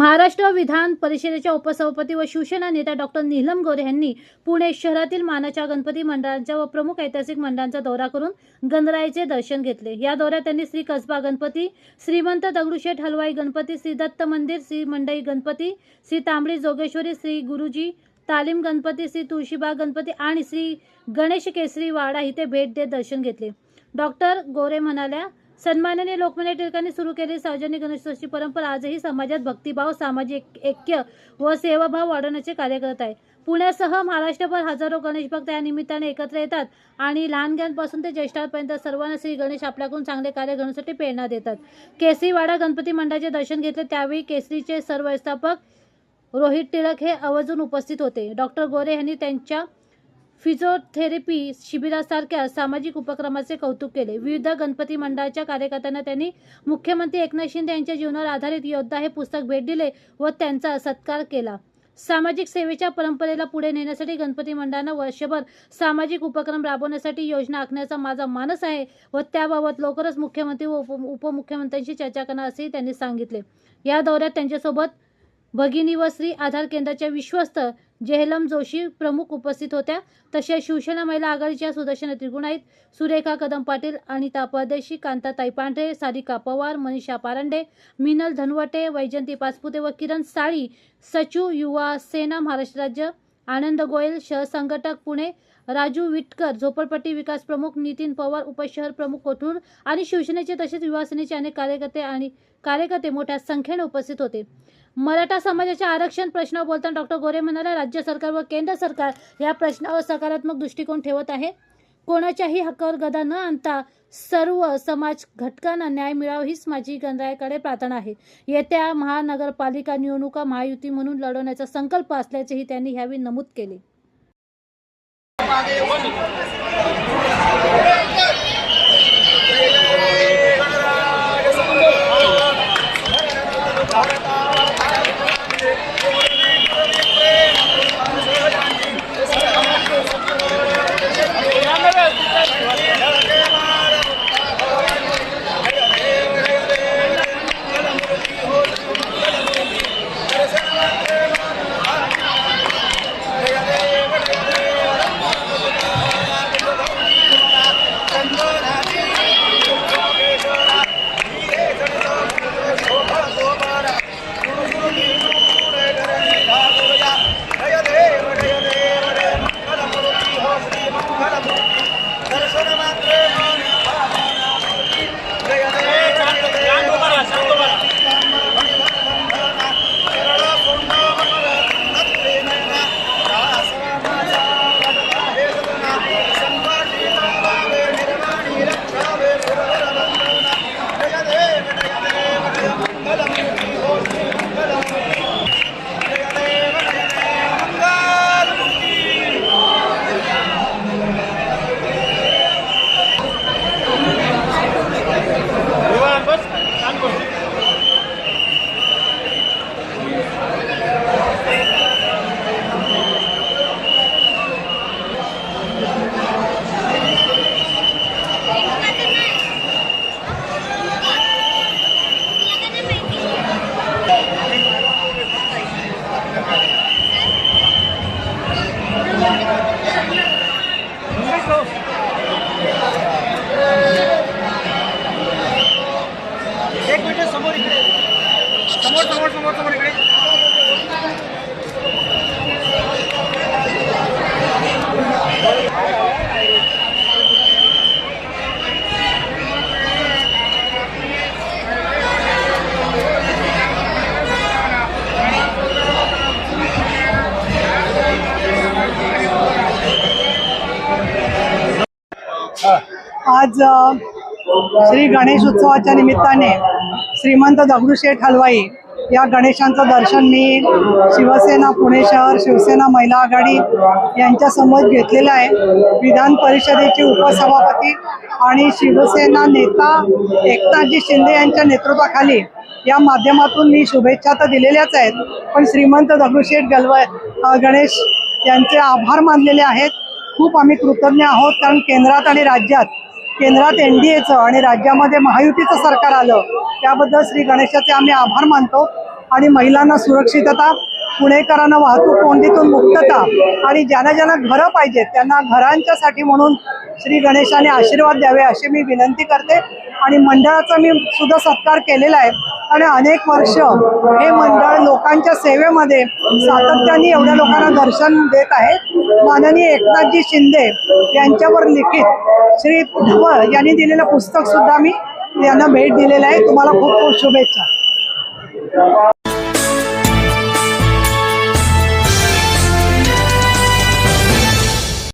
महाराष्ट्र विधान परिषदेच्या उपसभापती व शिवसेना नेत्या डॉक्टर नीलम गोरे यांनी पुणे शहरातील मानाच्या गणपती मंडळांच्या व प्रमुख ऐतिहासिक मंडळांचा दौरा करून गणरायाचे दर्शन घेतले. या दौऱ्यात त्यांनी श्री कसबा गणपती श्रीमंत दगडूशेठ हलवाई गणपती श्री दत्त मंदिर श्री मंडई गणपती श्री तांबडी जोगेश्वरी श्री गुरुजी तालीम गणपती श्री तुळशीबाग गणपती आणि श्री गणेश केसरी वाडा इथे भेट देत दर्शन घेतले. डॉक्टर गोरे म्हणाल्या सन्मानाने लोकमान्य टिळकांनी सुरू केलेली सार्वजनिक गणेशोत्सवची परंपरा आजही समाजात भक्तिभाव सामाजिक ऐक्य व सेवाभाव वाढवण्याचे कार्य करत आहे. पुण्यासह महाराष्ट्रभर हजारो गणेश भक्त या निमित्ताने एकत्र येतात आणि लहानग्यांपासून ते ज्येष्ठांपर्यंत सर्वांना श्री गणेश आपल्याकडून चांगले कार्य करण्यासाठी प्रेरणा देतात. केसरीवाडा गणपती मंडळाचे दर्शन घेतले त्यावेळी केसरीचे सर्व व्यवस्थापक रोहित टिळक हे आवर्जून उपस्थित होते. डॉक्टर गोरे यांनी त्यांच्या फिजिओथेरपी शिबिरासारख्या सामाजिक उपक्रमाचे कौतुक केले. विविध गणपती मंडळाच्या कार्यकर्त्यांना त्यांनी मुख्यमंत्री एकनाथ शिंदे यांच्या जीवनावर आधारित योद्धा हे पुस्तक भेट दिले व त्यांचा सत्कार केला. सामाजिक सेवेच्या परंपरेला पुढे नेण्यासाठी गणपती मंडळानं वर्षभर सामाजिक उपक्रम राबवण्यासाठी योजना आखण्याचा माझा मानस आहे व त्याबाबत लवकरच मुख्यमंत्री व उप उपमुख्यमंत्र्यांशी चर्चा करणार असेही त्यांनी सांगितले. या दौऱ्यात त्यांच्यासोबत भगिनी व श्री आधार केंद्राच्या विश्वस्त जेहलम जोशी प्रमुख उपस्थित होत्या. तसेच शिवसेना महिला आघाडीच्या सुदर्शना त्रिगुणाईत सुरेखा कदम पाटील अनिता परदेशी कांताताई पांढरे सारिका पवार मनीषा पारंडे मिनल धनवटे वैजंती पाचपुते व किरण साळी सचू युवा सेना महाराष्ट्र राज्य आनंद गोयल शहर संघटक पुणे राजू विटकर झोपडपट्टी विकास प्रमुख नितीन पवार उपशहर प्रमुख कोथरूड आणि शिवसेनेचे तसेच युवासेनेचे अनेक कार्यकर्ते आणि कार्यकर्ते मोठ्या संख्येने उपस्थित होते. मराठा समाजाच्या आरक्षण प्रश्नावर बोलताना डॉक्टर गोरे म्हणाले राज्य सरकार व केंद्र सरकार या प्रश्नावर सकारात्मक दृष्टिकोन ठेवत आहे. कोणाच्याही हक्कावर गदा न आणता सर्व समाज घटकांना न्याय मिळावा हीच माझी गणरायाकडे प्रार्थना आहे. येत्या महानगरपालिका निवडणुका महायुती म्हणून लढवण्याचा संकल्प असल्याचेही त्यांनी यावेळी नमूद केले. समोर समोर इकडे आज श्री गणेश उत्सवाच्या निमित्ताने श्रीमंत दगडूशेठ हलवाई या गणेशांचं दर्शन मी शिवसेना पुणे शहर शिवसेना महिला आघाडी यांच्यासमोर घेतलेलं आहे. विधान परिषदेचे उपसभापती आणि शिवसेना नेता एकनाथजी शिंदे यांच्या नेतृत्वाखाली या माध्यमातून मी शुभेच्छा तर दिलेल्याच आहेत पण श्रीमंत दगडूशेठ गलवाय गणेश यांचे आभार मानलेले आहेत. खूप आम्ही कृतज्ञ आहोत कारण केंद्रात आणि राज्यात केंद्रात एन डी एचं आणि राज्यामध्ये महायुतीचं सरकार आलं त्याबद्दल श्री गणेशाचे आम्ही आभार मानतो. आणि महिलांना सुरक्षितता पुणेकरांना वाहतूक कोंडीतून मुक्तता आणि ज्यांना ज्यांना घरं पाहिजेत त्यांना घरांच्यासाठी म्हणून श्री गणेशाने आशीर्वाद द्यावे अशी मी विनंती करते. आणि मंडळाचा मी सुद्धा सत्कार केलेला आहे. आणि अनेक वर्ष हे मंडळ लोकांच्या सेवेमध्ये सातत्याने एवढ्या लोकांना दर्शन देत आहे. माननीय एकनाथजी शिंदे यांच्यावर लिखित श्री ढवळ यांनी दिलेलं पुस्तक सुद्धा मी यांना भेट दिलेलं आहे. तुम्हाला खूप खूप शुभेच्छा.